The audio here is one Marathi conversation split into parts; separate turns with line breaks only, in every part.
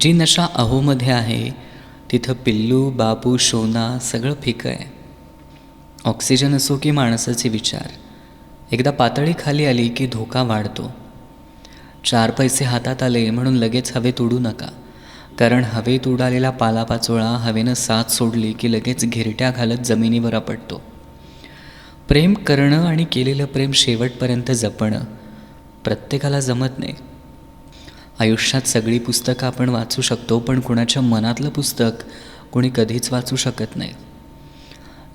जी नशा अहोमध्ये आहे तिथं पिल्लू बापू शोना सगळं फिकं आहे. ऑक्सिजन असो की माणसाचे विचार. एकदा पातळी खाली आली की धोका वाढतो. चार पैसे हातात आले म्हणून लगेच हवेत उडू नका. कारण हवेत उडालेला पालापाचोळा हवेनं साथ सोडली की लगेच घिरट्या घालत जमिनीवर आपटतो. प्रेम करणं आणि केलेलं प्रेम शेवटपर्यंत जपणं प्रत्येकाला जमत नाही. आयुष्यात सगळी पुस्तकं आपण वाचू शकतो पण कुणाच्या मनातलं पुस्तक कोणी कधीच वाचू शकत नाही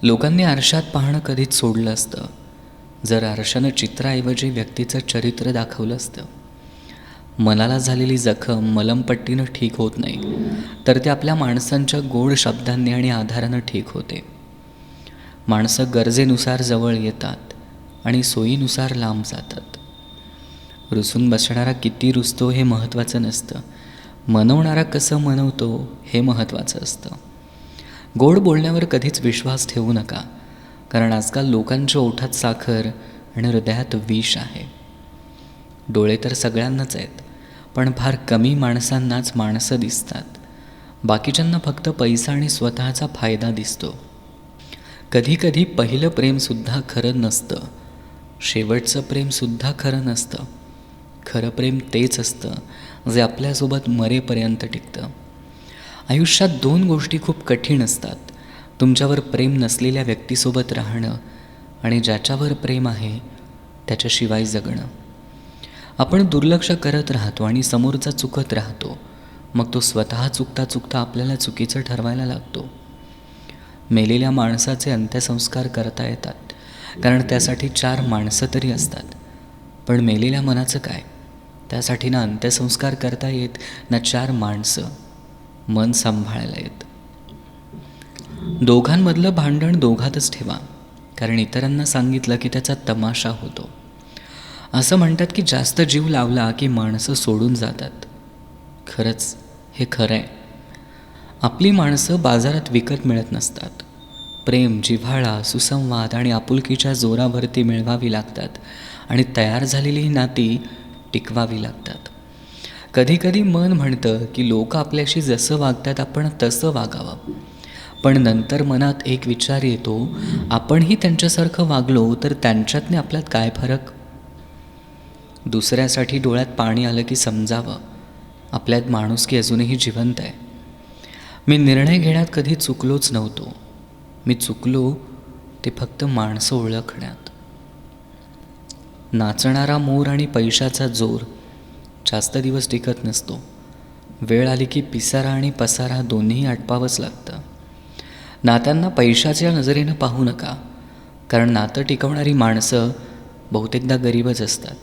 लोकांनी आरशात पाहणं कधीच सोडलं असतं. जर आरशानं चित्राऐवजी व्यक्तीचं चरित्र दाखवलं असतं. मनाला झालेली जखम मलमपट्टीनं ठीक होत नाही तर ते आपल्या माणसांच्या गोड शब्दांनी आणि आधारानं ठीक होते. माणसं गरजेनुसार जवळ येतात आणि सोयीनुसार लांब जातात. रुसून बसणारा किती रुसतो हे महत्त्वाचं नसतं. मनवणारा कसं मनवतो हे महत्त्वाचं असतं. गोड बोलण्यावर कधीच विश्वास ठेवू नका. कारण आजकाल लोकांच्या ओठात साखर आणि हृदयात विष आहे. डोळे तर सगळ्यांनाच आहेत पण फार कमी माणसांनाच माणसं दिसतात. बाकीच्यांना फक्त पैसा आणि स्वतःचा फायदा दिसतो. कधीकधी पहिलं प्रेमसुद्धा खरं नसतं. शेवटचं प्रेमसुद्धा खरं नसतं. खरं प्रेम तेच असतं जे आपल्यासोबत मरेपर्यंत टिकतं. आयुष्यात दोन गोष्टी खूप कठीण असतात. तुमच्यावर प्रेम नसलेल्या व्यक्तीसोबत राहणं आणि ज्याच्यावर प्रेम आहे त्याच्याशिवाय जगणं. आपण दुर्लक्ष करत राहतो आणि समोरचा चुकत राहतो. मग तो स्वतः चुकता चुकता आपल्याला चुकीचं ठरवायला लागतो. मेलेल्या माणसाचे अंत्यसंस्कार करता येतात कारण त्यासाठी चार माणसं तरी असतात. पण मेलेल्या मनाचं काय? त्यासाठी ना अंत्यसंस्कार करता येत ना चार माणसं मन सांभाळायला येत. दोघांमधलं भांडण दोघातच ठेवा. कारण इतरांना सांगितलं की त्याचा तमाशा होतो. असं म्हणतात की जास्त जीव लावला की माणसं सोडून जातात. खरंच हे खरं आहे आपली माणसं बाजारात विकत मिळत नसतात. प्रेम जिव्हाळा सुसंवाद आणि आपुलकीच्या जोरावरती मिळवावी लागतात. आणि तयार झालेली नाती टिकवावी लागतात. कधीकधी मन म्हणतं की लोक आपल्याशी जसं वागतात आपण तसं वागावं. पण नंतर मनात एक विचार येतो आपणही त्यांच्यासारखं वागलो तर त्यांच्यातने आपल्यात काय फरक? दुसऱ्यासाठी डोळ्यात पाणी आलं की समजावं. आपल्यात माणुसकी अजूनही जिवंत आहे. मी निर्णय घेण्यात कधी चुकलोच नव्हतो. मी चुकलो ते फक्त माणसं ओळखण्यात. नाचणारा मोर आणि पैशाचा जोर जास्त दिवस टिकत नसतो. वेळ आली की पिसारा आणि पसारा दोन्ही आटपावंच लागतं. नात्यांना पैशाच्या नजरेनं पाहू नका कारण नातं टिकवणारी माणसं बहुतेकदा गरीबच असतात.